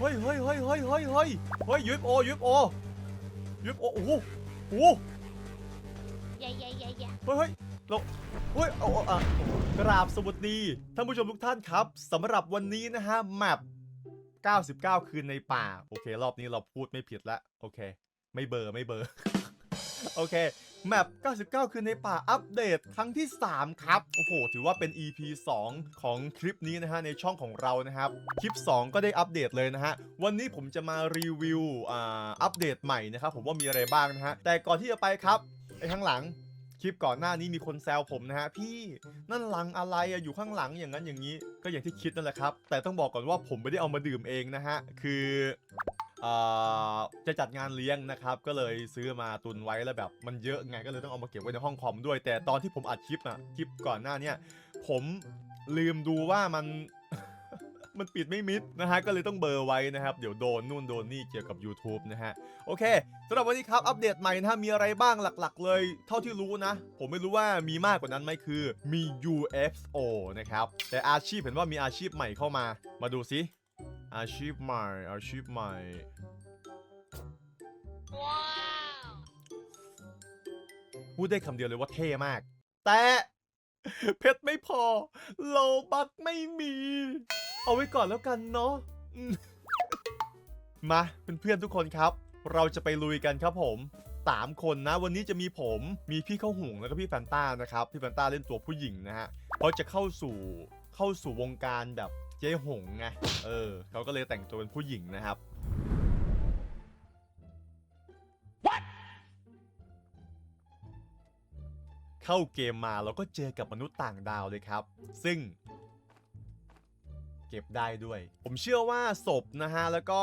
เฮ้ยเฮ้ยเฮ้ยเฮ้ยเฮ้ยเฮ้ยเฮ้ยยูเอฟโอยูเอฟโอยูเอฟโอโอ้โหโอ้โหอย่าอย่าอย่าอย่าเฮ้ยเฮ้ยเราเฮ้ยเอาเอาอะกราบสวัสดีท่านผู้ชมทุกท่านครับสำหรับวันนี้นะฮะแมป99 คืนในป่า โอเค รอบนี้เราพูดไม่ผิดละ โอเค ไม่เบอร์ไม่เบอร์ โอเค แมป 99 คืนในป่าอัปเดตครั้งที่ 3 ครับ โอ้โห ถือว่าเป็น EP 2 ของคลิปนี้นะฮะ ในช่องของเรานะครับ คลิป 2 ก็ได้อัปเดตเลยนะฮะ วันนี้ผมจะมารีวิวอ่าอัปเดตใหม่นะครับ ผมว่ามีอะไรบ้างนะฮะ แต่ก่อนที่จะไปครับ ไอ้ข้างหลังคลิปก่อนหน้านี้มีคนแซวผมนะฮะพี่นั่นหลังอะไรอะอยู่ข้างหลังอย่างนั้นอย่างนี้ ก็อย่างที่คิดนั่นแหละครับ แต่ต้องบอกก่อนว่าผมไม่ได้เอามาดื่มเองนะฮะคือ จะจัดงานเลี้ยงนะครับ ก็เลยซื้อมาตุนไว้แล้วแบบมันเยอะไงก็เลยต้องเอามาเก็บไว้ในห้องคอมด้วย แต่ตอนที่ผมอัดคลิปอะคลิปก่อนหน้าเนี้ยผมลืมดูว่ามันมันปิดไม่มิดนะฮะ ก็เลยต้องเบอร์ไว้นะครับ เดี๋ยวโดนนู่นโดนนี่เกี่ยวกับ YouTube นะฮะ โอเคสำหรับวันนี้ครับอัปเดตใหม่นะฮะ มีอะไรบ้างหลักๆ เลย เท่าที่รู้นะ ผมไม่รู้ว่ามีมากกว่านั้นไหมคือมี UFO นะครับ แต่อาชีพเห็นว่ามีอาชีพใหม่เข้ามา มาดูสิ อาชีพใหม่ อาชีพใหม่ ว้าวพูดได้คำเดียวเลยว่าเท่มาก แต่ เพชรไม่พอ โลบักไม่มี เอาไว้ก่อนแล้วกันเนาะอืมมาเพื่อนๆทุกคนครับ เราจะไปลุยกันครับผมสามคนนะ วันนี้จะมีผมมีพี่เข้าหุงแล้วก็พี่แฟนต้านะครับ พี่แฟนต้าเล่นตัวผู้หญิงนะฮะเขาจะเข้าสู่เข้าสู่วงการแบบ เจ๊หงไงเออเขาก็เลยแต่งตัวเป็นผู้หญิงนะครับเข้าเกมมาเราก็เจอกับมนุษย์ต่างดาวเลยครับ ซึ่ง เก็บได้ด้วย ผมเชื่อว่าศพนะฮะ แล้วก็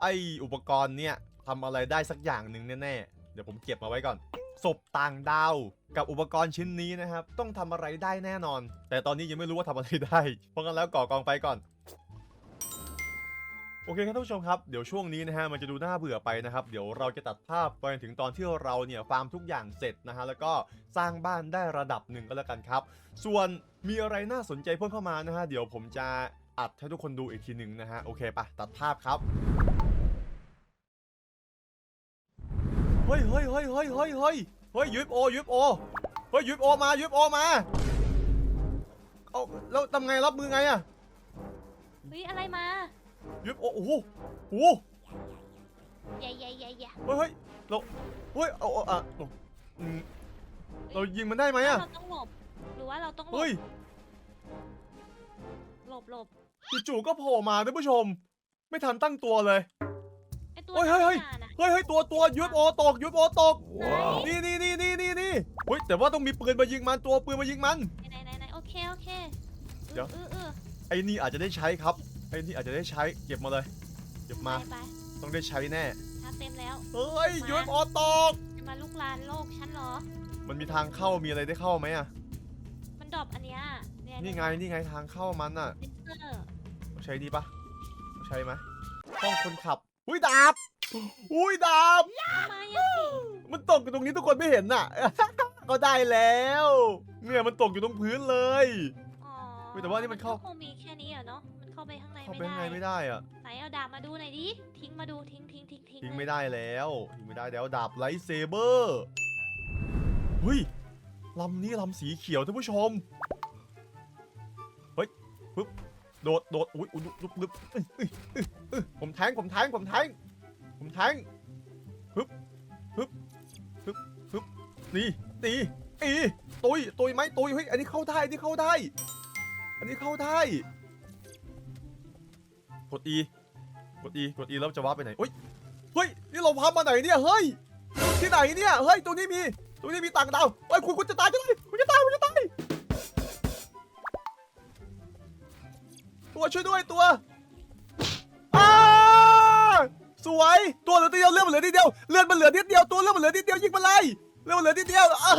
ไออุปกรณ์เนี่ยทำอะไรได้สักอย่างหนึ่งแน่ๆ เดี๋ยวผมเก็บมาไว้ก่อน ศพต่างดาว กับอุปกรณ์ชิ้นนี้นะครับ ต้องทำอะไรได้แน่นอน แต่ตอนนี้ยังไม่รู้ว่าทำอะไรได้ เพราะงั้นแล้วก่อกองไฟก่อนโอเคครับท่านผู้ชมครับเดี๋ยวช่วงนี้นะฮะมันจะดูน่าเบื่อไปนะครับ เดี๋ยวเราจะตัดภาพไปถึงตอนที่เราเนี่ยฟาร์มทุกอย่างเสร็จนะฮะแล้วก็สร้างบ้านได้ระดับหนึ่งก็แล้วกันครับ ส่วนมีอะไรน่าสนใจเพิ่มเข้ามานะฮะเดี๋ยวผมจะอัดให้ทุกคนดูอีกทีหนึ่งนะฮะโอเคปะตัดภาพครับเฮ้ยเฮ้ยเฮ้ยเฮ้ยเฮ้ย เฮ้ยเฮ้ยยูฟโอยูฟโอเฮ้ยยูฟโอมายูฟโอมาเอาแล้วทำไงรับมือไงอะเฮ้ยอะไรมายูฟโอโอ้โหโอ้โหอย่าอย่าอย่าอย่าเฮ้ยเฮ้ยเราเฮ้ยเอาเอาอะเราอืมเรายิงมันได้ไหมอะเราต้องหลบหรือว่าเราต้องหลบเฮ้ยหลบหลบจู่ๆก็โผล่มาท่านผู้ชม ไม่ทันตั้งตัวเลยไอตัวเฮ้ยเฮ้ยเฮ้ยหน้าน่ะ เฮ้ยเฮ้ยตัวตัวยูฟโอตกยูฟโอตกไหนนี่นี่นี่นี่นี่นี่เฮ้ยแต่ว่าต้องมีปืนมายิงมันตัวปืนมายิงมัน ไหนไหนไหนโอเคโอเคเดี๋ยวเออเออไอ้นี่อาจจะได้ใช้ครับไอ้นี่อาจจะได้ใช้เก็บมาเลยเก็บเออมาไปไปต้องได้ใช้แน่ชาร์จเต็มแล้ว เฮ้ยมายูเอฟโอตก จะมาลุกลานโลกฉันเหรอ มันมีทางเข้ามีอะไรได้เข้าไหมอะมันดรอปอันเนี้ยเนี่ยนี่ไงนี่ไงทางเข้ามันอะเลเซอร์ต้องใช้ดีปะต้องใช้ไหมห้องคนขับอุ้ยดาบ อุ้ยดาบ ทำไมอะสิมันตกอยู่ตรงนี้ทุกคนไม่เห็นน่ะ ก็ได้แล้ว เนี่ยมันตกอยู่ตรงพื้นเลย อ๋อเฮ้ยแต่ว่านี่มันเข้า ก็คงมีแค่นี้อะเนาะ มันเข้าไปข้างในเข้าไม่ไปได้ข้างในไม่ได้อะไหนเอาดาบมาดูหน่อยดิ ทิ้งมาดูทิ้งทิ้งทิ้งทิ้งทิ้งเลยไม่ได้แล้วทิ้งไม่ได้แล้วดาบไลท์เซเบอร์เฮ้ยลำนี้ลำสีเขียวท่านผู้ชมเฮ้ยปึ๊บโดดโดดอุ้ยอุ้ยลุบลุบเอ้ยเอ้ยเอ้ยเอ้ยผมแทงผมแทงผมแทง ผมแทงปึ๊บปึ๊บปึ๊บปึ๊บนี่นี่อีตุยตุยไหมตุยเฮ้ยอันนี้เข้าได้อันนี้เข้าได้ อันนี้เข้าได้กด E กด E กด E แล้วจะว่าไปไหนเฮ้ยเฮ้ยนี่เราพับมาไหนเนี่ยเฮ้ยที่ไหนเนี่ยเฮ้ยตรงนี้มีตรงนี้มีต่างดาวเฮ้ยคุณคุณจะตายจะตายคุณจะตายคุณจะตายตัวช่วยด้วยตัว สวยตัวเหลือนิดเดียวเลือดมันเหลือนิดเดียวเลือดมันเหลือนิดเดียวตัวเลือดมันเหลือนิดเดียวยิงมันเลยเลือดมันเหลือนิดเดียวอ้า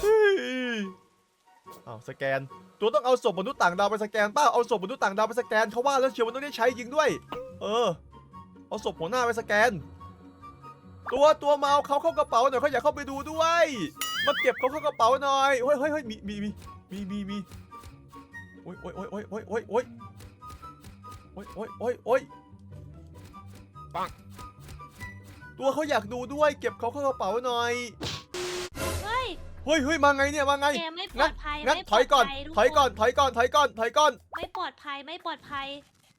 เฮ้ยอ้าวสแกน ตัวต้องเอาศพมนุษย์ต่างดาวไปสแกนป้าเอาศพมนุษย์ต่างดาวไปสแกนเขาว่าแล้วเชียวมันต้องได้ใช้ยิงด้วย เออ เอาศพหัวหน้าไปสแกน ตัวตัวเมาเขาเข้ากระเป๋าหน่อยเขาอยากเข้าไปดูด้วยมาเก็บเขาเข้ากระเป๋าหน่อยเฮ้ยเฮ้ยเฮ้ยมีมีมีมีมีมีโอ้ยโอ้ยโอ้ยโอ้ยโอ้ยโอ้ยโอ้ยโอ้ยโอ้ยโอ้ย ปังตัวเขาอยากดูด้วย เก็บเขาเข้ากระเป๋าหน่อย เฮ้ยเฮ้ยเฮ้ยมาไงเนี่ยมาไง แกไม่ปลอดภัยงั้นไม่ถอยก่อนปลดภัถอยก่อน ทุถอยก่อน ถอยก่อน ถอยก่อนถอยก่อนไม่ปลอดภัยไม่ปลอดภัย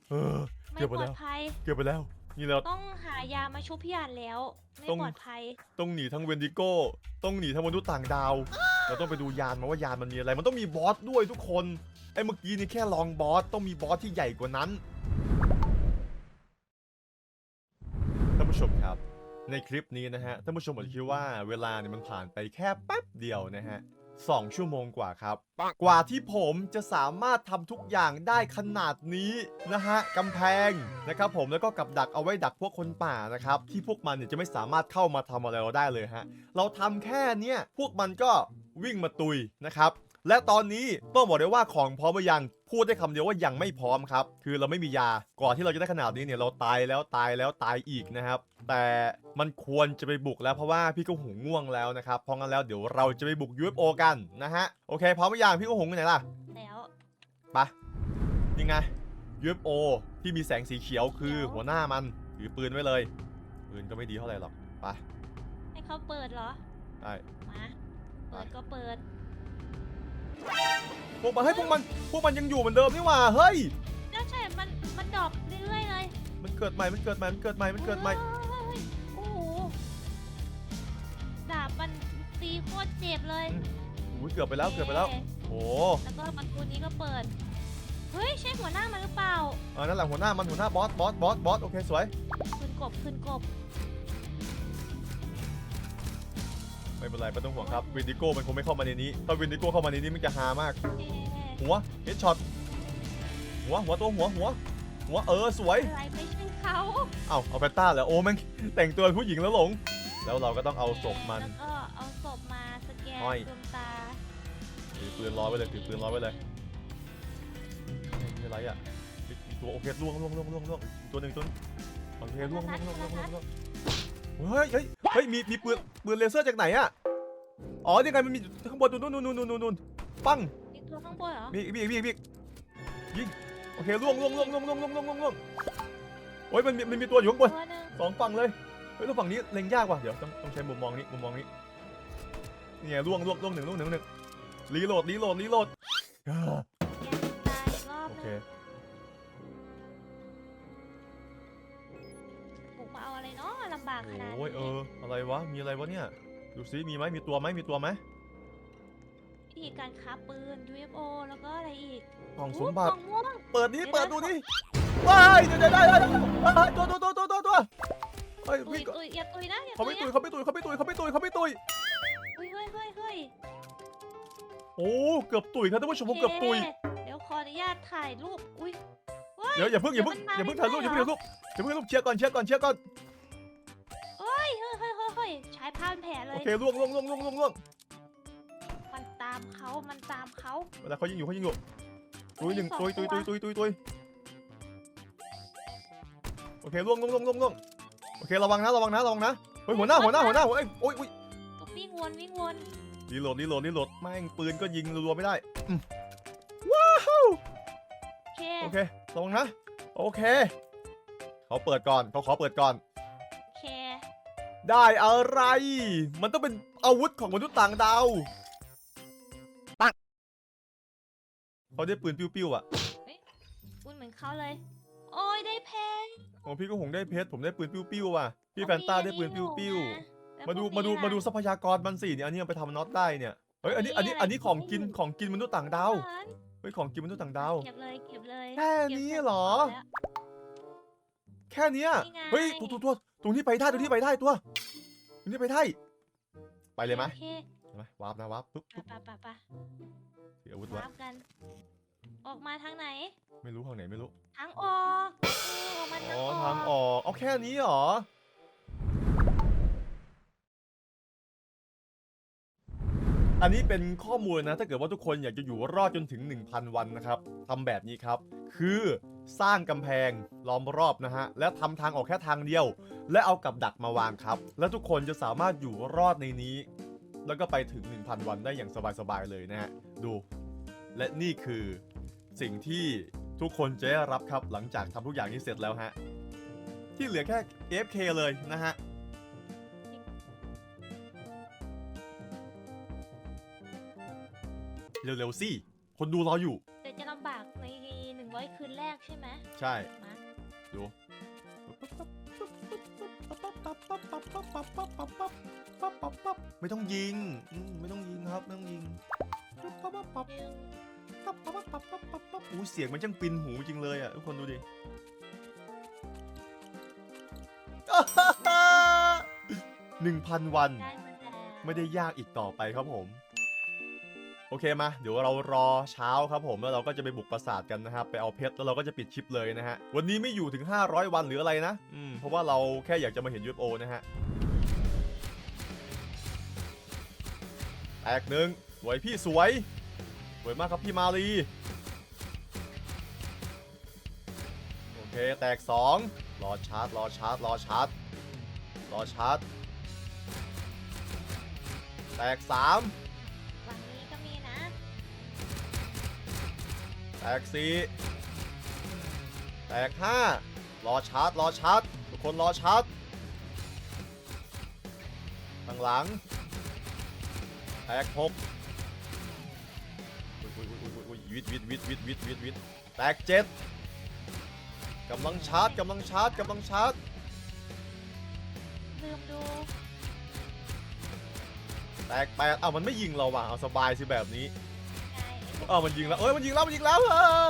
เออ ไม่เกือบไปปลแล้อวดภัย เกือบไปแล้ว นี่เรา ต้องหายามาชุบพี่อันแล้ว ไม่ต้อง ปลอดภัย ต้องหนีทั้งเวนดิโก้ ต้องหนีทั้งมนุษย์ต่างดาว เราต้องไปดูยานมาว่ายานมันมีอะไร มันต้องมีบอสด้วยทุกคน ไอ้เมื่อกี้นี่แค่ลองบอส ต้องมีบอสที่ใหญ่กว่านั้น ผู้ชมครับ ในคลิปนี้นะฮะท่านผู้ชมอาจจะคิดว่าเวลาเนี่ยมันผ่านไปแค่แป๊บเดียวนะฮะสองชั่วโมงกว่าครับ กว่าที่ผมจะสามารถทำทุกอย่างได้ขนาดนี้นะฮะกำแพงนะครับผมแล้วก็กับดักเอาไว้ดักพวกคนป่านะครับ ที่พวกมันเนี่ยจะไม่สามารถเข้ามาทำอะไรเราได้เลยฮะ เราทำแค่เนี้ยพวกมันก็วิ่งมาตุยนะครับ และตอนนี้ต้องบอกเลยว่าของพร้อมหรือยังพูดได้คำเดียวว่ายังไม่พร้อมครับ คือเราไม่มียา ก่อนที่เราจะได้ขนาดนี้เนี่ยเราตายแล้วตายแล้วตายอีกนะครับ แต่มันควรจะไปบุกแล้วเพราะว่าพี่ก็หงง่วงแล้วนะครับ เพราะงั้นแล้วเดี๋ยวเราจะไปบุก UFO กันนะฮะ โอเคพร้อมหรือยังพี่ก็หงไปไหนล่ะ แล้วไปะนี่ไง UFO ที่มีแสงสีเขียวคือเดี๋ยวหัวหน้ามันถือปืนไว้เลย ปืนก็ไม่ดีเท่าไหร่หรอกไปให้เขาเปิดเหรอ ได้ มา เปิดก็เปิด พวกมันให้ยพวกมันพวกมันยังอยู่เหมือนเดิมนี่หว่าเฮ้ยน่าใช่ มัน มันดรอปเรื่อยๆเลยมันเกิดใหม่ มันเกิดใหม่ มันเกิดใหม่ มันเกิดใหม่เฮ้ยโอ้โห ดาบมันตีโคตรเจ็บเลยอุ้ยเกือบไปแล้วเกือบไปแล้วย้โอ้แล้วก็ประตูนี้ก็เปิด เฮ้ย ใช่หัวหน้ามันหรือเปล่า เออนั่นแหละหัวหน้ามันหัวหน้าบอสบอสบอสบอสโอเคสวย คืนกบคืนกบ ไม่เป็นไรไม่ต้องห่วงครับวินดิโก้มันคงไม่เข้ามาในนี้ ถ้าวินดิโก้เข้ามาในนี้มันจะฮามากเอ๊ะหัวเฮดช็อตหัวหัวตัวหัวหัว หัวเออสวยอะไรไม่ใช่เขาเอาเอาแพนต้าเหรอโอ้แม่งแต่งตัวเป็นผู้หญิงแล้วหลง แล้วเราก็ต้องเอาศพมันแล้วก็เอาศพมาสแกนห้อยดวงตาถือปืนร้อยไว้เลยถือปืนร้อยไว้เลยไม่ไรอะอีกอีกตัวโอเคล่วงล่วงล่วงล่วงล่วงอีกตัวหนึ่งตัวหนึ่งโอเคล่วงล่วงล่วงล่วงล่วงล่วง เฮ้ยเฮ้ยเฮ้ยมีมีปืนปืนเลเซอร์จากไหนอะอ๋อนี่ไงมันมีข้างบนนู่นนู่นนู่นนู่นนู่นปังอีกตัวข้างบนเหรอมีอีกมีอีกมีอีกมีอีกยิงโอเคล่วงล่วงล่วงล่วงล่วงล่วงล่วงล่วงล่วงโอ้ยมันมีมันมีตัวอยู่ข้างบนตัวหนึ่งสองฝั่งเลยเฮ้ยแล้วฝั่งนี้เล็งยากว่ะเดี๋ยวต้องต้องใช้มุมมองนี้มุมมองนี้นี่ไงล่วงล่วงล่วงหนึ่งล่วงหนึ่งล่วงหนึ่งรีโหลดรีโหลดรีโหลด เอาอะไรเนาะลำบากขนาดโอ้ยเอนี้อ อะไรวะ มีอะไรวะเนี่ย ดูซิมีไหมมีตัวไหมมีตัวไหมวิธีการค้าปืน UFO แล้วก็อะไรอีกกล่องโอ้สมบัติกล่องม่วง เปิดนี้เดี๋ยวเปิดนะดูนี่ว้ายเดี๋ยวได้ได้ได้ได้ตัวตัวตัวตัวตัวตัวเฮ้ยตุวิ่ยงก่อนตุยอย่าตุยนะอย่าเขาตุไม่ยตุยนะเขาไม่ตุยเขาไม่ตุยเขาไม่ตุยเขาไม่ตุยเฮ้ยเฮ้ยเฮ้ยเฮ้ยโอ้เกือบตุยครับท่านผู้ชมผมเกือบตุยโคเดี๋ยวขออนุญาตถ่ายรูป อุ้ยเดี๋ยวอย่าเพิ่งอย่าเพิ่งอย่าเพิ่งถ่ายรูปอย่าเพิ่งถ่ายรูปอย่าเพิ่งถ่ายรูปเชียร์ก่อนเชียร์ก่อนเชียร์ก่อน เฮ้ยเฮ้ยเฮ้ยเฮ้ยเฮ้ยใช้ผ้าพันแผลเลโอยเคล่วงล่วงล่วงล่วงล่วงล่วงมันตามเขามันตามเขาเวลาเขายิงอยู่เขายิงอยู่ตุยหนึ่งตุยตุยตุยตุยตุยตุยโอเคล่วงล่วงล่วงล่วงล่วงโอเคระวังนะระวังนะระวังนะเฮ้ยหัวหน้าหัวหน้าหัวหน้าหัวเอ้ยโอ้ยโอ้ยก็วิ่งวนวิ่งวนรีโหลดรีโหลดรีโหลดแม่งปืนก็ยิงรัวๆไม่ได้โอเคโอเคระวังนะโอเคเขาเปิดก่อนเขาขอเปิดก่อนโอเค ได้อะไร มันต้องเป็นอาวุธของมนุษย์ต่างดาวปังเขาได้ปืนปิ้วๆอะพูดเหมือนเขาเลย โอ้ยได้แพงโอ้พี่ก็หงได้เพชรผมได้ปืนปิ้วๆว่ะ พี่แฟนต้าได้ปืนปิ้วๆมาดูมาดูมาดูทรัพยากรมันสิเนี่ยอันนี้เอาไปทำน็อตได้เนี่ยเฮ้ยอันนี้อันนี้อันนี้ของกินของกินมนุษย์ต่างดาวเฮ้ยของกินมนุษย์ต่างดาวเก็บเลยเก็บเลยแค่นี้เหรอก็บแล้วแค่เนี้ยนี่ไงเฮ้ยตัวตัว ตัวตรงที่ไปได้ตรงที่ไปได้ตัวตรงที่ไปได้ ไปเลยไหมโอเคเห็นไหมวาร์ปนะวาร์ปปุ๊บไปปุ๊บไปไปไปถืออาวุธไว้รับกัน ออกมาทางไหน ไม่รู้ทางไหนไม่รู้ ทางออกเออออกมาทางอ๋อออกทางออกเอาแค่นี้เหรอ อันนี้เป็นข้อมูลนะ ถ้าเกิดว่าทุกคนอยากจะอยู่รอดจนถึง 1,000 วันนะครับทำแบบนี้ครับ คือสร้างกำแพงล้อมรอบนะฮะ และทำทางออกแค่ทางเดียว และเอากับดักมาวางครับ และทุกคนจะสามารถอยู่รอดในนี้ แล้วก็ไปถึง 1,000 วันได้อย่างสบายๆเลยนะฮะ ดู และนี่คือสิ่งที่ทุกคนจะได้รับครับหลังจากทำทุกอย่างนี้เสร็จแล้วฮะ ที่เหลือแค่ AFK เลยนะฮะ เร็วๆสิคนดูรออยู่เดี๋ยวจะลำบากในหนึ่งร้อยคืนแรกใช่ไหมใช่มาดูไม่ต้องยิงอืมไม่ต้องยิงครับไม่ต้องยิงหนึ่งอู้เสียงมันจังปินหูจริงเลยอะทุกคนดูดิหนึ่งพันวันได้มาแล้วไม่ได้ยากอีกต่อไปครับผม โอเคมาเดี๋ยวเรารอเช้าครับผมแล้วเราก็จะไปบุกปราสาทกันนะครับไปเอาเพชรแล้วเราก็จะปิดชิปเลยนะฮะวันนี้ไม่อยู่ถึง 500 วันหรืออะไรนะอืมเพราะว่าเราแค่อยากจะมาเห็น UFO นะฮะแตกหนึ่งสวยพี่สวยสวยมากครับพี่มาลีโอเคแตก 2 รอชาร์จรอชาร์จรอชาร์จรอชาร์จแตก 3 แตกสี่แตกห้ารอชาร์จรอชาร์จทุกคนรอชาร์จข้างหลัง แตกหกอุ้ยอุ้ยอุ้ยอุ้ยอุ้ยวิทวิทวิทวิทวิทวิทวิทแตกเจ็ดกำลังชาร์จกำลังชาร์จกำลังชาร์จลืมดู แตกแปดอ้าวมันไม่ยิงเราว่ะเอาสบายสิแบบนี้ ไงไอ้พวกอ้าวมันยิงแล้วเอ้ยมันยิงแล้วมันยิงแล้วเออ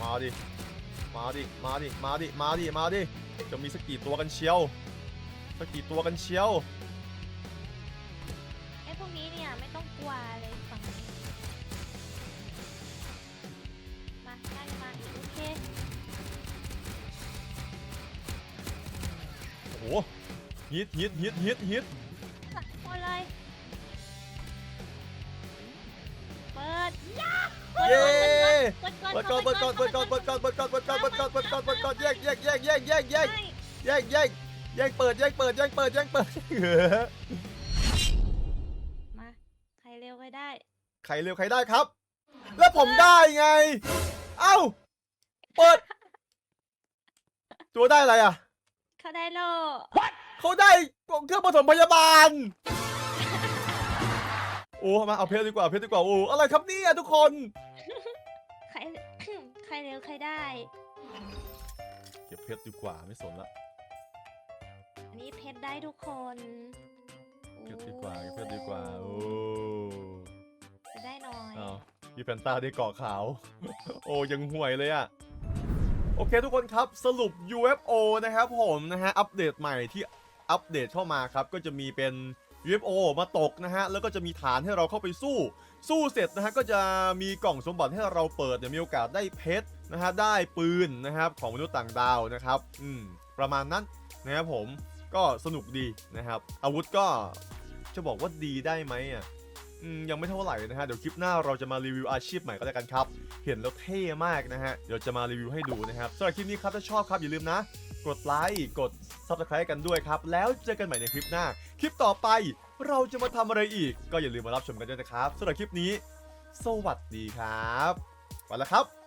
มาดิมาดิมาดิมาดิมาดิมาดิจะมีสักกี่ตัวกันเชียวสักกี่ตัวกันเชียวไอ้พวกนี้เนี่ยไม่ต้องกลัวเลยฝั่งนี้มาน่าจะมาอีกโอเคโอ้โหฮิตฮิตฮิตฮิตฮิต ปิดเย้เปิดก่อนเปิดก่อนเปิดก่อนเปิดก่อนเปิดก่อนเปิดก่อนเปิดก่อนเปิดก่อนเปิดก่อนเปิดก่อนแยกแยกแยกแยกแยกแยกไม่แยกแยกแยกเปิดแยกเปิดแยกเปิดแยกเปิดมาใครเร็วใครได้ใครเร็วใครได้ครับ แล้วผมได้ไง เอ้าเปิด ตัวได้อะไรอะเขาได้โลเขาได้เครื่องปฐมพยาบาล โอ้มาเอาเพชรดีกว่าเพชรดีกว่าโอ้อะไรครับเนี่ยทุกคนใคร ใครเร็วใครได้ เก็บเพชรดีกว่าไม่สนละ อันนี้เพชรได้ทุกคนเก็บดีกว่าเก็บเพชรดีกว่าโอ้จะได้น้อยเอาพี่แพนต้าได้เกาะขาว โอ้ยังห่วยเลยอะโอเคทุกคนครับสรุป UFO นะครับผมนะฮะอัปเดตใหม่ที่อัปเดตเข้ามาครับก็จะมีเป็น UFO มาตกนะฮะ แล้วก็จะมีฐานให้เราเข้าไปสู้ สู้เสร็จนะฮะ ก็จะมีกล่องสมบัติให้เราเปิดเนี่ยมีโอกาสได้เพชรนะฮะ ได้ปืนนะครับของมนุษย์ต่างดาวนะครับ อืม ประมาณนั้นนะครับผม ก็สนุกดีนะครับ อาวุธก็จะบอกว่าดีได้ไหมอะอืมยังไม่เท่าไหร่นะฮะ เดี๋ยวคลิปหน้าเราจะมารีวิวอาชีพใหม่ก็แล้วกันครับ เห็นแล้วเท่มากนะฮะ เดี๋ยวจะมารีวิวให้ดูนะครับสำหรับคลิปนี้ครับถ้าชอบครับอย่าลืมนะ กดไลค์ กด subscribe กันด้วยครับ แล้วเจอกันใหม่ในคลิปหน้า คลิปต่อไปเราจะมาทำอะไรอีก ก็อย่าลืมมารับชมกันด้วยนะครับสำหรับคลิปนี้ สวัสดีครับ ไปแล้วครับ